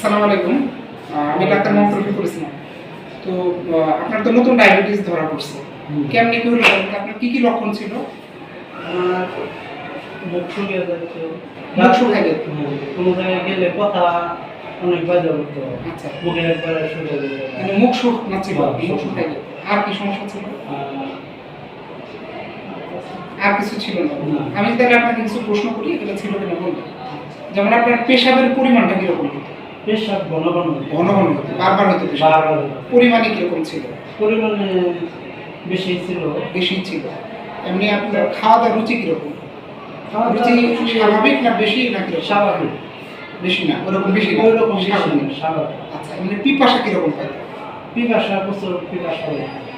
আসসালামু আলাইকুম। আমি ডাক্তার মোহাম্মদ রফিকুল ইসলাম। তো আপনার তো নতুন ডায়াবেটিস ধরা পড়ছে। কেমনি কি হলো? আপনার কি কি লক্ষণ ছিল? মুখ শুকিয়ে যাচ্ছে। মুখ শুকিয়ে যেত? হ্যাঁ, কোনো জায়গায় গেলে কথা অনেক বাজে করতো আচ্ছা। মুখে একবার শুকিয়ে যেত মানে মুখ শুক না ছিল? হ্যাঁ, মুখ শুকাই যেত। আর কি সমস্যা ছিল? আর কিছু ছিল না? না। আমি তাহলে আপনাকে কিছু প্রশ্ন করি এগুলো ছিল কিনা বলবেন যেমন আপনার পেশাবের পরিমাণটা কীরকম হতো? পেশাব ঘন ঘন। ঘন ঘন হতো বারবার হতো বারবার পরিমাণে কীরকম ছিল? পরিমাণে বেশি ছিল। বেশি ছিল। এমনি আপনার খাওয়া দাওয়ার রুচি কীরকম? রুচি স্বাভাবিক না বেশি না কীরকম? স্বাভাবিক। বেশি না ওরকম বেশি না? স্বাভাবিক স্বাভাবিক। আচ্ছা এমনি পিপাসা কীরকম পাইতো পিপাসা প্রচুর পিপাসা।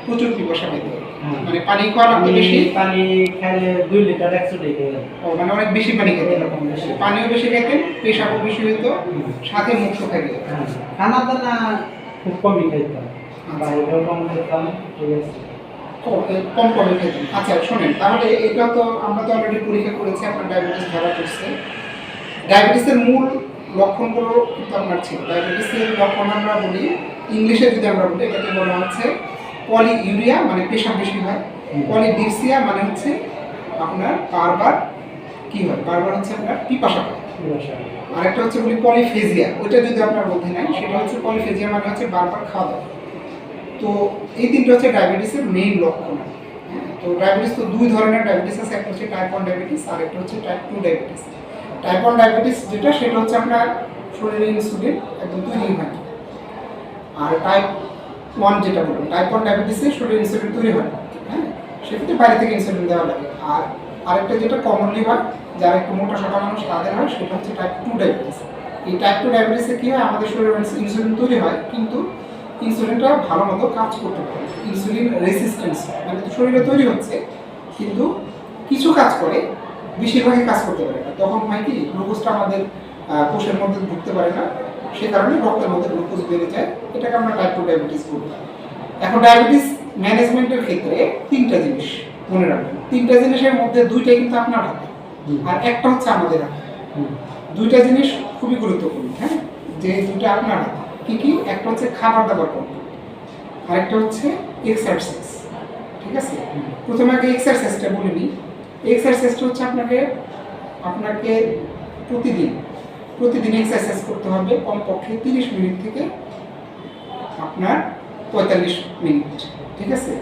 প্রচুর পিপাসা পাইতো। মানে পানি খাওয়া লাগতো বেশি? পানি খাইলে দুই লিটার একশো লিটার ও মানে অনেক বেশি পানি খেতেন এরকম বেশি। পানিও বেশি খেতেন পেশাবও বেশি হইতো সাথে মুখ শুকাই যেত হ্যাঁ। খানা দানা খুব কমই খাইতাম বাইরেও কম খেতাম ঠিক আছে। কম- কম কমে খেতেন আচ্ছা শোনেন তাহলে এটা তো আমরা তো অলরেডি পরীক্ষা করেছি আপনার ডায়াবেটিস ধরা পড়ছে। ডায়াবেটিসের মূল লক্ষণগুলো কিন্তু আপনার ছিল। ডায়াবেটিসের লক্ষণ আমরা বলি ইংলিশে যদি আমরা বলি এটাকে বলা হচ্ছে পলি ইউরিয়া মানে পেশা বেশি হয়। পলিডিপসিয়া মানে হচ্ছে আপনার বারবার কি হয়? বারবার হচ্ছে আপনার পিপাসা পায় পিপাসা আরেকটা হচ্ছে বলি পলিফেজিয়া। ওইটা যদি আপনার মধ্যে নেন সেটা হচ্ছে পলিফেজিয়া মানে হচ্ছে বারবার খাওয়া দাওয়া। তো এই তিনটা হচ্ছে ডায়াবেটিসের মেইন লক্ষণ। হ্যাঁ, তো ডায়াবেটিস তো দুই ধরনের ডায়াবেটিস আছে। একটা হচ্ছে টাইপ ওয়ান ডায়াবেটিস আর একটা হচ্ছে type two diabetes type one diabetes যেটা সেটা হচ্ছে আপনার শরীরে ইনসুলিন একদম তৈরি হয়। আর টাইপ ওয়ান যেটা বলুন টাইপ ওয়ান ডায়াবেটিসে শরীরে ইনসুলিন তৈরি হয় হ্যাঁ? সেক্ষেত্রে বাইরে থেকে ইনসুলিন দেওয়া লাগে। আর আরেকটা যেটা কমনলি হয়, যারা একটু মোটা সোটা মানুষ, তাদের হয়, সেটা হচ্ছে টাইপ টু ডায়াবেটিস এই টাইপ টু ডায়াবেটিসে কী হয়, আমাদের শরীরে ইনসুলিন তৈরি হয়, কিন্তু ইনসুলিনটা ভালো মতো কাজ করতে পারে ইনসুলিন রেসিস্টেন্স মানে শরীরে তৈরি হচ্ছে, কিন্তু কিছু কাজ করে, বেশিরভাগই কাজ করতে পারে না। তখন হয় কি গ্লুকোজটা আমাদের কোষের মধ্যে ঢুকতে পারে না সে কারণে রক্তের মধ্যে গ্লুকোজ বেড়ে যায়। এটাকে আমরা টাইপ টু ডায়াবেটিস বলি। এখন ডায়াবেটিস ম্যানেজমেন্টের ক্ষেত্রে তিনটা জিনিস মনে রাখবেন। তিনটা জিনিসের মধ্যে দুইটাই কিন্তু আপনার হাতে। আর একটা হচ্ছে আমাদের হাতে। দুইটা জিনিস খুবই গুরুত্বপূর্ণ হ্যাঁ? যে দুইটা আপনার হাতে। কি কি? একটা হচ্ছে খাবার দাবার কন্ট্রোল আরেকটা হচ্ছে এক্সারসাইজ ঠিক আছে? প্রথমে আগে এক্সারসাইজটা বলে নিই। এক্সারসাইজটা হচ্ছে আপনাকে আপনাকে প্রতিদিন প্রতিদিন এক্সারসাইজ করতে হবে, কমপক্ষে তিরিশ মিনিট থেকে আপনার পঁয়তাল্লিশ মিনিট, ঠিক আছে?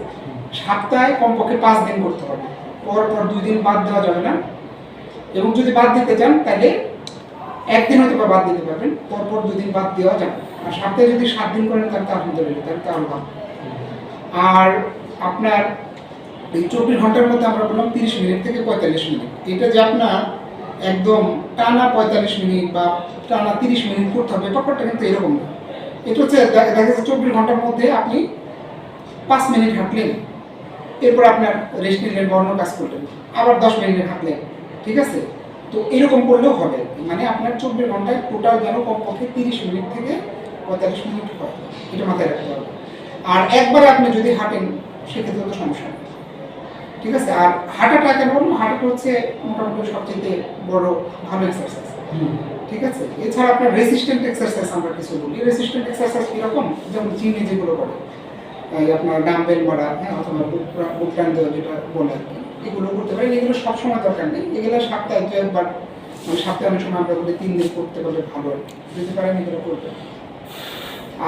সপ্তাহে কমপক্ষে পাঁচ দিন করতে হবে, পর পর দুই দিন বাদ দেওয়া যাবে না। এবং যদি বাদ দিতে চান, তাহলে একদিন হয়তো বা বাদ দিতে পারবেন পরপর দুই দিন বাদ দেওয়া যাবে আর সপ্তাহে যদি সাত দিন করেন, তাহলে তো আলহামদুলিল্লাহ, তাহলে তো আরও ভালো আর আপনার এই চব্বিশ ঘণ্টার মধ্যে আমরা বললাম তিরিশ মিনিট থেকে পঁয়তাল্লিশ মিনিট। এটা যে আপনার একদম টানা পঁয়তাল্লিশ মিনিট বা টানা তিরিশ মিনিট করতে হবে। ব্যাপারটা কিন্তু এরকম না। এটা হচ্ছে দেখা যাচ্ছে চব্বিশ ঘণ্টার মধ্যে আপনি পাঁচ মিনিট হাঁটলেন, এরপর আপনার রেস্ট নিলেন, বর্ণ কাজ করলেন, আবার দশ মিনিট হাঁটলেন, ঠিক আছে? তো এরকম করলেও হবে। মানে আপনার চব্বিশ ঘন্টায় টোটাল যেন কমপক্ষে তিরিশ মিনিট থেকে পঁয়তাল্লিশ মিনিট হয়। এটা মাথায় রাখতে হবে। আর একবারে আপনি যদি হাঁটেন, সেক্ষেত্রে তো সমস্যা ঠিক আছে? আর হাঁটাটা কেন বলুন হাঁটাটা হচ্ছে মোটামুটি সবচেয়ে বড় ভালো এক্সারসাইজ ঠিক আছে? এছাড়া আপনার রেসিস্ট্যান্ট এক্সারসাইজ আমরা কিছু বলি। রেসিস্ট্যান্ট এক্সারসাইজ কীরকম? যেমন জিমে যেগুলো করে এই আপনার ডাম্বেল মারা হ্যাঁ অথবা বুক প্রা- টান দেওয়া যেটা বলে আর কি এগুলো করতে পারেন। এগুলো সবসময় দরকার নেই। এগুলো সপ্তাহে দু একবার মানে সপ্তাহে অনেক সময় আমরা বলি তিন দিন করতে পারলে ভালো আর যদি পারেন এগুলো করতে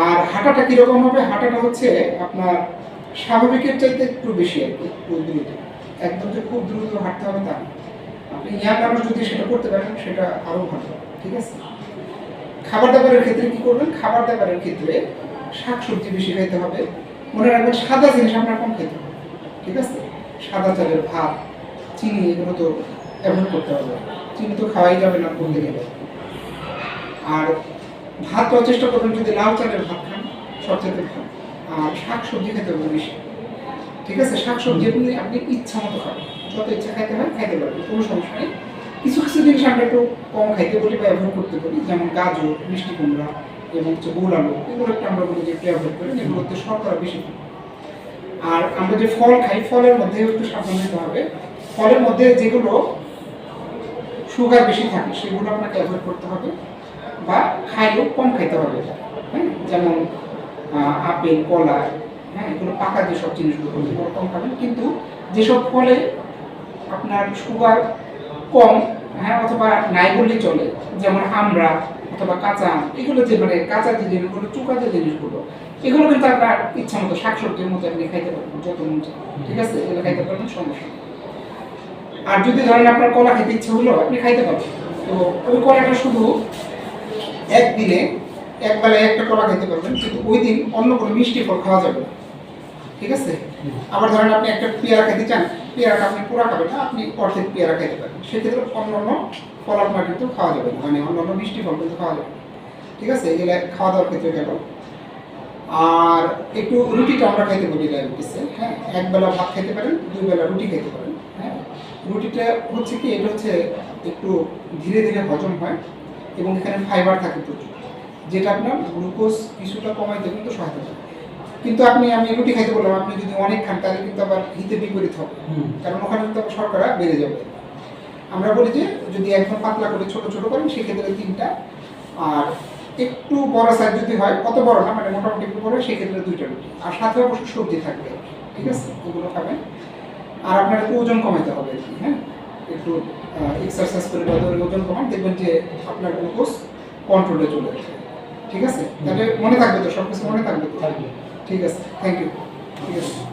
আর হাঁটাটা কীরকম হবে? হাঁটাটা হচ্ছে আপনার স্বাভাবিকের চাইতে একটু বেশি আর কি দ্রুত। একদম যে খুব দ্রুত হাঁটতে হবে তা আপনি ইয়ার মানুষ যদি সেটা করতে পারেন, সেটা আরও ভালো, ঠিক আছে? খাবার দাবারের ক্ষেত্রে কি করবেন? খাবার দাবারের ক্ষেত্রে শাকসবজি বেশি খাইতে হবে। মনে রাখবেন সাদা জিনিস আপনার কম খেতে হবে, ঠিক আছে? সাদা চালের ভাত, চিনি, এগুলো তো অ্যাভয়েড করতে হবে। চিনি তো খাওয়াই যাবে না বলতে গেলে। আর ভাত তো চেষ্টা করবেন, যদি লাল চালের ভাত খান সবচেয়ে ভালো। আর শাক সবজি খেতে হবে বেশি। ঠিক আছে? শাক সবজি আপনি আপনি ইচ্ছা মতো খাবেন। যত ইচ্ছা খাইতে হয় খাইতে পারবেন, কোনো সমস্যা নেই। কিছু কিছু জিনিস আমরা একটু কম খাইতে বলি বা অ্যাভয়েড করতে বলি, যেমন গাজর, মিষ্টি কুমড়া এবং হচ্ছে গোল আলু। এগুলো একটু আমরা বলি যে একটু অ্যাভয়েড করেন এগুলোতে শর্করা বেশি। আর আমরা যে ফল খাই, ফলের মধ্যে একটু সাবধান হতে হবে। ফলের মধ্যে যেগুলো সুগার বেশি থাকে, সেগুলো আপনাকে অ্যাভয়েড করতে হবে বা খাইলেও কম খাইতে হবে। হ্যাঁ? যেমন আপেল, কলা হ্যাঁ এগুলো পাকা যেসব জিনিসগুলো কম খাবেন। কিন্তু যেসব ফলে আপনার সুগার কম হ্যাঁ অথবা নাই বললেই চলে, যেমন আমরা অথবা কাঁচা আম, এগুলো যে মানে কাঁচা যে জিনিসগুলো, চুকা যে জিনিসগুলো, এগুলো কিন্তু আপনার ইচ্ছা মতো শাকসবজির মতো আপনি খাইতে পারবেন, যত মন। ঠিক আছে? এগুলো খাইতে পারবেন, সমস্যা আর যদি ধরেন আপনার কলা খেতে ইচ্ছে হলো, আপনি খাইতে পারবেন। তো ওই কলাটা শুধু একদিনে এক বেলায় একটা কলা খেতে পারবেন, কিন্তু ওই দিন অন্য কোনো মিষ্টি ফল খাওয়া যাবে ঠিক আছে? আবার ধরেন আপনি একটা পেয়ারা খেতে চান, পেয়ারাটা আপনি পুরা খাবেন না, আপনি অর্ধেক পেয়ারা খেতে পারেন। সেক্ষেত্রে অন্য অন্য ফল আপনার কিন্তু খাওয়া যাবে মানে অন্য অন্য মিষ্টি ফল কিন্তু খাওয়া যাবে ঠিক আছে? এগুলো খাওয়া দাওয়ার ক্ষেত্রে গেল। আর একটু রুটিটা আমরা খাইতে বলি ডায়াবেটিসে হ্যাঁ? এক বেলা ভাত খেতে পারেন দুই বেলা রুটি খেতে পারেন হ্যাঁ? রুটিটা হচ্ছে কি, এটা হচ্ছে একটু ধীরে ধীরে হজম হয় এবং এখানে ফাইবার থাকে প্রচুর। যেটা আপনার গ্লুকোজ কিছুটা কমাইতে কিন্তু সহায়তা করে। কিন্তু আপনি আমি রুটি খাইতে বললাম আপনি যদি অনেক খান তাহলে কিন্তু আবার হিতে বিপরীত হবে। কারণ ওখানে কিন্তু আবার শর্করা বেড়ে যাবে। আমরা বলি যে যদি একদম পাতলা করে ছোট ছোট করেন সেক্ষেত্রে তিনটা। আর একটু বড় সাইজ যদি হয় অত বড় না মানে মোটামুটি একটু বড় সেক্ষেত্রে দুইটা রুটি। আর সাথে অবশ্য সবজি থাকবে। ঠিক আছে? ওগুলো খাবেন। আর আপনার একটু ওজন কমাইতে হবে আর কি হ্যাঁ? একটু এক্সারসাইজ করে বা ওজন কমান দেখবেন যে আপনার গ্লুকোজ কন্ট্রোলে চলে আসবে ঠিক আছে? তাহলে মনে থাকবে তো সব কিছু মনে থাকবে তো ঠিক আছে থ্যাংক ইউ ঠিক আছে।